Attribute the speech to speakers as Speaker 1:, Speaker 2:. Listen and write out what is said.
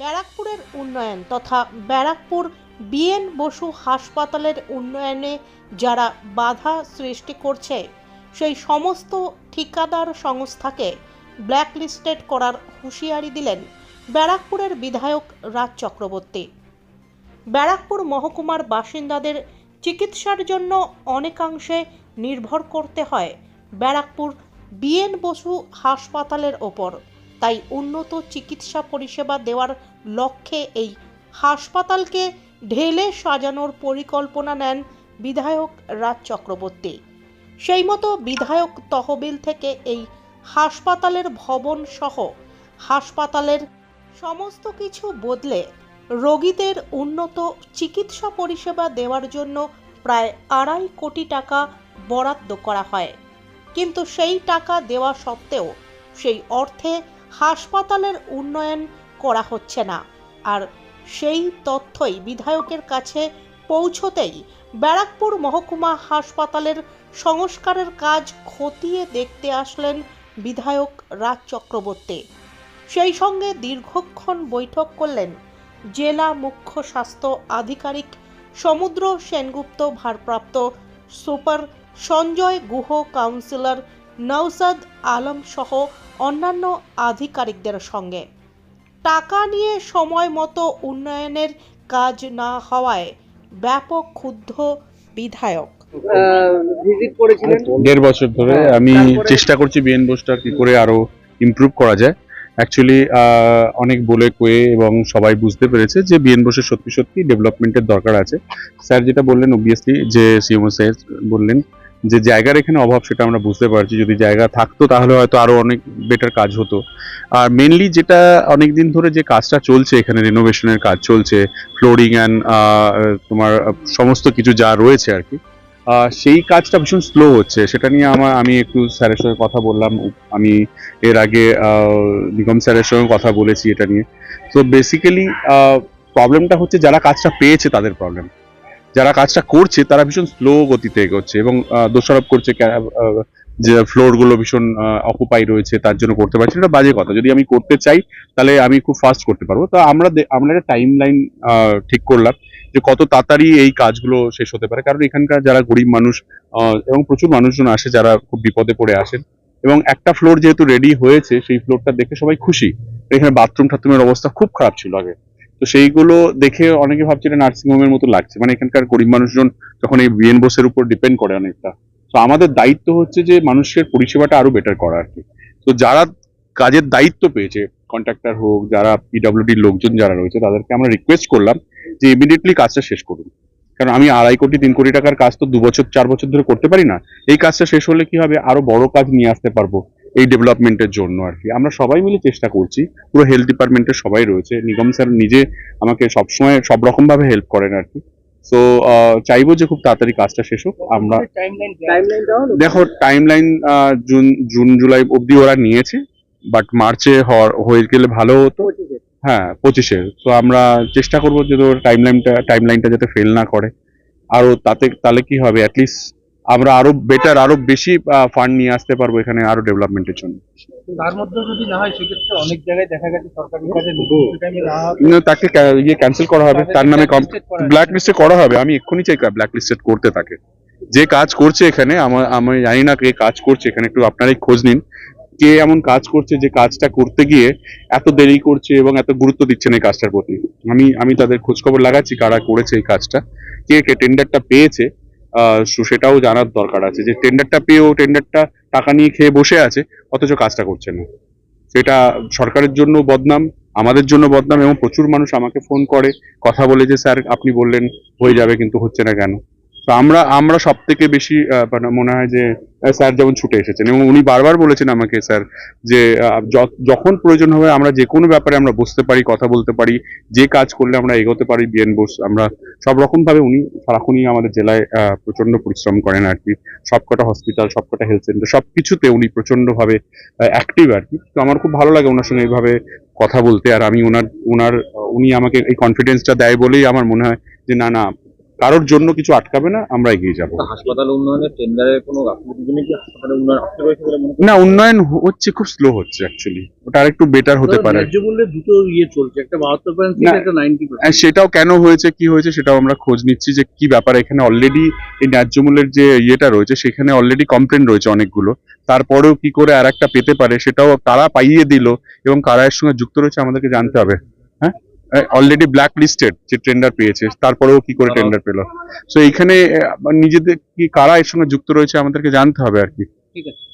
Speaker 1: ব্যারাকপুরের উন্নয়ন তথা ব্যারাকপুর বিএন বসু হাসপাতালের উন্নয়নে যারা বাধা সৃষ্টি করছে, সেই সমস্ত ঠিকাদার সংস্থাকে ব্ল্যাকলিস্টেড করার হুঁশিয়ারি দিলেন ব্যারাকপুরের বিধায়ক রাজ চক্রবর্তী। ব্যারাকপুর মহকুমার বাসিন্দাদের চিকিৎসার জন্য অনেকাংশে নির্ভর করতে হয় ব্যারাকপুর বিএন বসু হাসপাতালের ওপর। তাই উন্নত চিকিৎসা পরিষেবা দেওয়ার লক্ষ্যে এই হাসপাতালকে ঢেলে সাজানোর পরিকল্পনা নেন বিধায়ক রাজ চক্রবর্তী। সেই মতো বিধায়ক তহবিল থেকে এই হাসপাতালের ভবন সহ হাসপাতালের সমস্ত কিছু বদলে রোগীদের উন্নত চিকিৎসা পরিষেবা দেওয়ার জন্য প্রায় আড়াই কোটি টাকা বরাদ্দ করা হয়। কিন্তু সেই টাকা দেওয়া সত্ত্বেও সেই অর্থে হাসপাতালের উন্নয়ন করা হচ্ছে না। আর সেই তথ্যই বিধায়কের কাছে পৌঁছতেই ব্যারাকপুর মহকুমা হাসপাতালের সংস্কারের কাজ খতিয়ে দেখতে আসলেন বিধায়ক রাজ চক্রবর্তী। সেই সঙ্গে দীর্ঘক্ষণ বৈঠক করলেন জেলা মুখ্য স্বাস্থ্য আধিকারিক সমুদ্র সেনগুপ্ত, ভারপ্রাপ্ত সুপার সঞ্জয় গুহ, কাউন্সিলর নওসাদ আলম সহ অন্যান্য আধিকারিকদের সঙ্গে। টাকা নিয়ে সময় মতো উন্নয়নের কাজ না হওয়ায় ব্যাপক ক্ষুব্ধ বিধায়ক।
Speaker 2: ভিজিট করেছিলেন?
Speaker 3: দেড় বছর ধরে
Speaker 2: হ্যাঁ,
Speaker 3: আমি চেষ্টা করছি বিএন বোসটা কি করে আরও ইমপ্রুভ করা যায়। অ্যাকচুয়ালি অনেক বলে কয়ে এবং সবাই বুঝতে পেরেছে যে বিএন বোসের সত্যি সত্যি ডেভেলপমেন্টের দরকার আছে। স্যার যেটা বললেন অবভিয়াসলি যে সিএমও স্যার বললেন যে জায়গার এখানে অভাব সেটা আমরা বুঝতে পারছি। যদি জায়গা থাকতো তাহলে হয়তো আরও অনেক বেটার কাজ হতো। আর মেনলি যেটা অনেক দিন ধরে যে কাজটা চলছে, এখানে রিনোভেশনের কাজ চলছে ফ্লোরিং অ্যান্ড তোমার, সমস্ত কিছু যা রয়েছে আর কি সেই কাজটা ভীষণ স্লো হচ্ছে। সেটা নিয়ে আমার, আমি একটু স্যারের সঙ্গে কথা বললাম। আমি এর আগে নিগম স্যারের সঙ্গে কথা বলেছি এটা নিয়ে। তো বেসিক্যালি প্রবলেমটা হচ্ছে যারা কাজটা পেয়েছে তাদের প্রবলেম যারা কাজটা করছে, তারা ভীষণ স্লো গতিতে এগোচ্ছে এবং দোষারোপ করছে যে ফ্লোরগুলো ভীষণ অকুপাই রয়েছে, তার জন্য করতে পারছি এটা বাজে কথা। যদি আমি করতে চাই, তাহলে আমি খুব ফাস্ট করতে পারব। তো আমরা আমরা একটা টাইম লাইন ঠিক করলাম যে কত তাড়াতাড়ি এই কাজগুলো শেষ হতে পারে। কারণ এখানকার যারা গরিব মানুষ এবং প্রচুর মানুষজন আসে যারা খুব বিপদে পড়ে আসেন এবং একটা ফ্লোর যেহেতু রেডি হয়েছে, সেই ফ্লোরটা দেখে সবাই খুশি। এখানে বাথরুম টাথরুমের অবস্থা খুব খারাপ ছিল আগে। তো সেইগুলো দেখে অনেকে ভাবছে এটা নার্সিং হোমের মতো লাগছে। মানে এখানকার গরিব মানুষজন যখন এই বিএন বোসের উপর ডিপেন্ড করে অনেকটা। তো আমাদের দায়িত্ব হচ্ছে যে মানুষের পরিষেবাটা আরও বেটার করা আর কি। তো যারা কাজের দায়িত্ব পেয়েছে কন্ট্রাক্টর হোক, যারা পিডব্লিউডির লোকজন যারা রয়েছে, তাদেরকে আমরা রিকোয়েস্ট করলাম যে ইমিডিয়েটলি কাজটা শেষ করুন। কারণ আমি আড়াই কোটি, তিন কোটি টাকার কাজ তো দু বছর, চার বছর ধরে করতে পারি না। এই কাজটা শেষ হলে কি হবে? আরও বড় কাজ নিয়ে আসতে পারব। এই ডেভেলপমেন্টের জন্য আর কি। আমরা সবাই মিলে চেষ্টা করছি। পুরো হেলথ ডিপার্টমেন্টের সবাই রয়েছে। নিগম স্যার নিজে আমাকে সবসময় সব রকম ভাবে হেল্প করেন আর কি। তো চাইব যে খুব তাড়াতাড়ি কাজটা শেষ হোক। আমরা দেখো টাইমলাইন জুন জুন জুলাই অবধি ওরা নিয়েছে। বাট মার্চে হয়ে গেলে ভালো হতো। হ্যাঁ পঁচিশে। তো আমরা চেষ্টা করব যে ওর টাইমলাইনটা টাইমলাইনটা যাতে ফেল না করে। আরও তাতে, তাহলে কি হবে? অ্যাটলিস্ট আমরা আরও বেটার আরও বেশি ফান্ড নিয়ে আসতে পারব এখানে আরও ডেভেলপমেন্টের জন্য।
Speaker 4: তার মধ্যে যদি না হয় সেক্ষেত্রে অনেক জায়গায় দেখা গেছে সরকারি কাজে নির্দিষ্ট টাইমে না হওয়াতে
Speaker 3: কিন্তু তাকে ইয়ে ক্যান্সেল করা হবে। তার নামে ব্ল্যাক লিস্টে করা হবে। আমি এক্ষুনি চাই ব্ল্যাক লিস্টেড করতে থাকে যে কাজ করছে এখানে আমার আমি জানি না কে কাজ করছে এখানে একটু আপনারাই খোঁজ নিন। কে এমন কাজ করছে যে কাজটা করতে গিয়ে এত দেরি করছে এবং এত গুরুত্ব দিচ্ছে না এই কাজটার প্রতি? আমি আমি তাদের খোঁজখবর লাগাচ্ছি কারা করেছে এই কাজটা। কে কে টেন্ডারটা পেয়েছে আহ, সেটাও জানার দরকার আছে যে টেন্ডারটা পেয়েও টেন্ডারটা টাকা নিয়ে খেয়ে বসে আছে অথচ কাজটা করছে না। সেটা সরকারের জন্য বদনাম আমাদের জন্য বদনাম এবং প্রচুর মানুষ আমাকে ফোন করে কথা বলে যে স্যার আপনি বললেন হয়ে যাবে কিন্তু হচ্ছে না কেন? তো আমরা আমরা সব থেকে বেশি মানে মনে হয় যে স্যার যেমন ছুটে এসেছেন এবং উনি বারবার বলেছেন আমাকে স্যার যে যখন প্রয়োজন হবে আমরা যে কোনো ব্যাপারে আমরা বসতে পারি কথা বলতে পারি যে কাজ করলে আমরা এগোতে পারি বিএন বোস আমরা সব রকম ভাবে উনি সারাক্ষণই আমাদের জেলায় আহ, প্রচণ্ড পরিশ্রম করেন আর কি। সবকটা হসপিটাল সবকটা হেলথ সেন্টার সব কিছুতে উনি প্রচণ্ড ভাবে অ্যাক্টিভ আর কি। তো আমার খুব ভালো লাগে ওনার সঙ্গে এইভাবে কথা বলতে আর আমি ওনার ওনার উনি আমাকে এই কনফিডেন্সটা দেয় বলেই আমার মনে হয় যে না না কারোর জন্য কিছু আটকাবে না আমরা এগিয়ে যাব।
Speaker 5: হাসপাতাল উন্নয়নের টেন্ডারের কোনো
Speaker 3: না উন্নয়ন হচ্ছে খুব স্লো হচ্ছে অ্যাকচুয়ালি ওটা আর একটু বেটার হতে পারে।
Speaker 2: দুটো ইয়ে চলছে একটা। একটা
Speaker 3: সেটাও কেন হয়েছে কি হয়েছে সেটাও আমরা খোঁজ নিচ্ছি যে কি ব্যাপার এখানে অলরেডি এই ন্যায্য মূল্যের যে ইয়েটা রয়েছে সেখানে অলরেডি কমপ্লেন রয়েছে অনেকগুলো। তারপরেও কি করে আর একটা পেতে পারে সেটাও কারা পাইয়ে দিল এবং কারা এর সঙ্গে যুক্ত রয়েছে আমাদেরকে জানতে হবে। হ্যাঁ? অলরেডি ব্ল্যাক লিস্টেড যে টেন্ডার পেয়েছে, তারপরেও কি করে টেন্ডার পেল? সো এইখানে নিজেদের কি, কারা এর সঙ্গে যুক্ত রয়েছে আমাদেরকে জানতে হবে আর কি।
Speaker 2: ঠিক আছে।